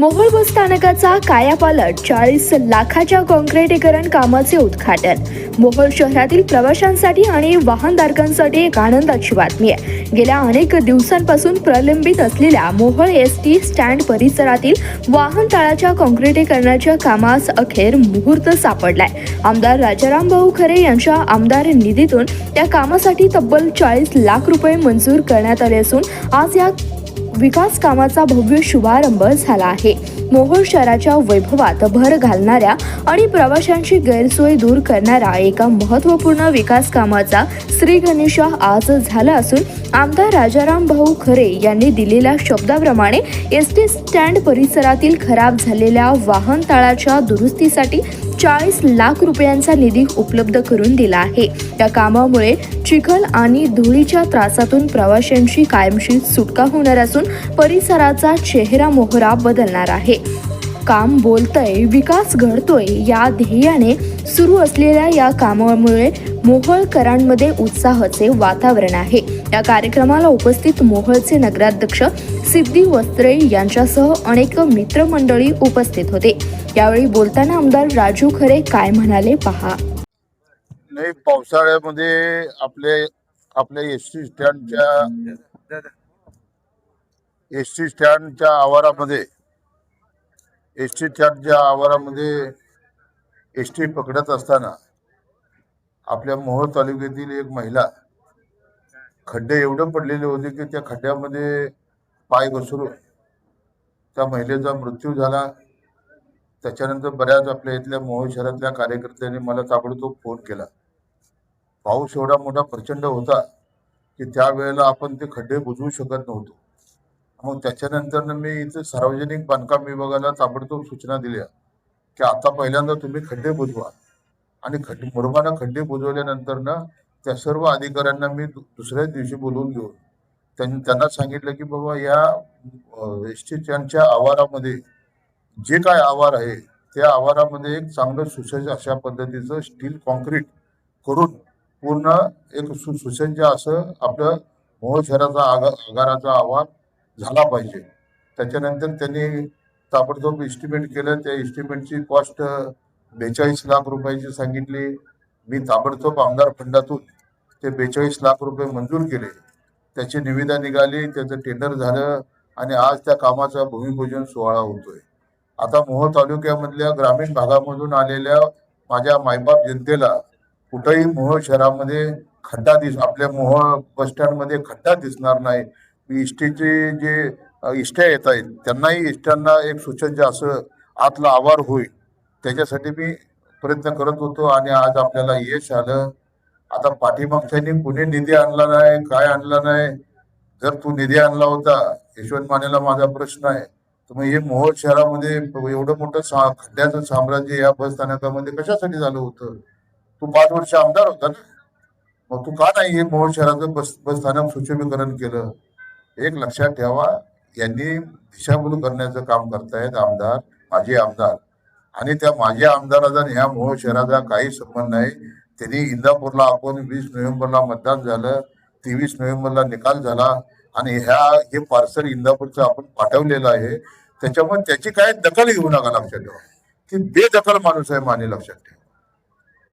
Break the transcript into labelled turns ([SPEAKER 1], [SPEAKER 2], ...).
[SPEAKER 1] मोहोळ बस स्थानकाचा कायापालट चाळीस लाखाच्या काँक्रिटीकरण कामाचे उद्घाटन. मोहोळ शहरातील प्रवाशांसाठी आणि वाहनधारकांसाठी एक आनंदाची बातमी आहे. गेल्या अनेक दिवसांपासून प्रलंबित असलेल्या मोहोळ एस टी स्टँड परिसरातील वाहनतळाच्या काँक्रिटीकरणाच्या कामास अखेर मुहूर्त सापडलाय. आमदार राजाराम भाऊ खरे यांच्या आमदार निधीतून या कामासाठी तब्बल चाळीस लाख रुपये मंजूर करण्यात आले असून आज या विकास कामाचा भव्य शुभारंभ झाला आहे. मोहोळ शहराच्या वैभवात भर घालणाऱ्या आणि प्रवाशांची गैरसोय दूर करणाऱ्या एका महत्त्वपूर्ण विकास कामाचा श्री गणेशा आज झाला असून आमदार राजाराम भाऊ खरे यांनी दिलेल्या शब्दाप्रमाणे एस टी स्टँड परिसरातील खराब झालेल्या वाहनतळाच्या दुरुस्तीसाठी चाळीस लाख रुपयांचा निधी उपलब्ध करून दिला आहे. या कामामुळे चिखल आणि धुळीच्या त्रासातून प्रवाशांची कायमशी सुटका होणार असून परिसराचा चेहरा मोहरा बदलणार आहे. काम बोलतंय विकास घडतोय या ध्येयाने सुरू असलेल्या या कामामुळे मोहोळकरांमध्ये उत्साहाचे वातावरण आहे. या कार्यक्रमाला उपस्थित मोहोळचे नगराध्यक्ष सिद्धी वस्त्रे यांच्यासह अनेक मित्रमंडळी उपस्थित होते. यावेळी बोलताना आमदार राजू खरे काय म्हणाले पहा.
[SPEAKER 2] नाही पावसाळ्यामध्ये आपले आपल्या एस टी स्टँडच्या एस टी स्टँडच्या आवारामध्ये एस टी स्टँडच्या आवारामध्ये एस टी पकडत असताना आपल्या मोहोळ तालुक्यातील एक महिला खड्डे एवढं पडलेले होते की त्या खड्ड्यामध्ये पाय घसरून त्या महिलेचा मृत्यू झाला. त्याच्यानंतर बऱ्याच आपल्या इथल्या मोहोळ शहरातल्या कार्यकर्त्यांनी मला ताबडतोब फोन केला. पाऊस एवढा मोठा प्रचंड होता की त्यावेळेला आपण ते खड्डे बुजवू शकत नव्हतो. मग त्याच्यानंतर मी इथे सार्वजनिक बांधकाम विभागाला ताबडतोब सूचना दिल्या की आता पहिल्यांदा तुम्ही खड्डे बुजवा. आणि खड्डे मुरुबाना खड्डे बुजवल्यानंतर ना त्या सर्व अधिकाऱ्यांना मी दु- दुसऱ्याच दिवशी बोलवून घेऊन त्यांनी त्यांना सांगितलं की बाबा या एस टीच्या आवारामध्ये जे काय आवार आहे त्या आवारामध्ये एक चांगलं सुसज्ज अशा पद्धतीचं स्टील कॉन्क्रीट करून पूर्ण एक सु सुसज्ज असं आपलं मोहोळ शहराचा आगा आगाराचा आवार झाला पाहिजे. त्याच्यानंतर त्यांनी ताबडतोब इस्टिमेट केलं. त्या इस्टिमेटची कॉस्ट बेचाळीस लाख रुपयाची सांगितली. मी ताबडतोब आमदार फंडातून ते बेचाळीस लाख रुपये मंजूर केले. त्याची निविदा निघाली त्याचं टेंडर झालं आणि आज त्या कामाचा भूमिपूजन सोहळा होतोय. आता मोहोळ तालुक्यामधल्या ग्रामीण भागामधून आलेल्या माझ्या मायबाप जनतेला कुठंही मोहोळ शहरामध्ये खड्डा दिस आपल्या मोहोळ बस स्टँडमध्ये खड्डा दिसणार नाही. इष्टीचे जे इष्ट्या येत आहेत त्यांनाही इष्ट्यांना एक सुसज्ज असं आतला आवार होईल त्याच्यासाठी मी प्रयत्न करत होतो आणि आज आपल्याला यश आलं. आता पाठीमागच्यानी कुणी निधी आणला नाही काय आणला नाही? जर तू निधी आणला होता यशवंत मानेला माझा प्रश्न आहे तर मग हे मोहोळ शहरामध्ये एवढं मोठं सा खड्ड्याचं साम्राज्य या बस स्थानकामध्ये कशासाठी झालं होतं? तू पाच वर्ष आमदार होता ना? मग तू का नाही हे मोहोळ शहराचं बस बस स्थानक सुशोभीकरण केलं? एक लक्षात ठेवा यांनी दिशाभूल करण्याचं काम करतायत आमदार माजी आमदार. आणि त्या माजी आमदाराचा ह्या मोहोळ शहराचा काही संबंध नाही. त्यांनी इंदापूरला आपण वीस नोव्हेंबरला मतदान झालं तेवीस नोव्हेंबरला निकाल झाला आणि ह्या हे पार्सल इंदापूरचं आपण पाठवलेलं आहे. त्याच्यामुळे त्याची काय दखल घेऊ नका लक्षात ठेवा. की बेदखल माणूस आहे माने लक्षात ठेवा.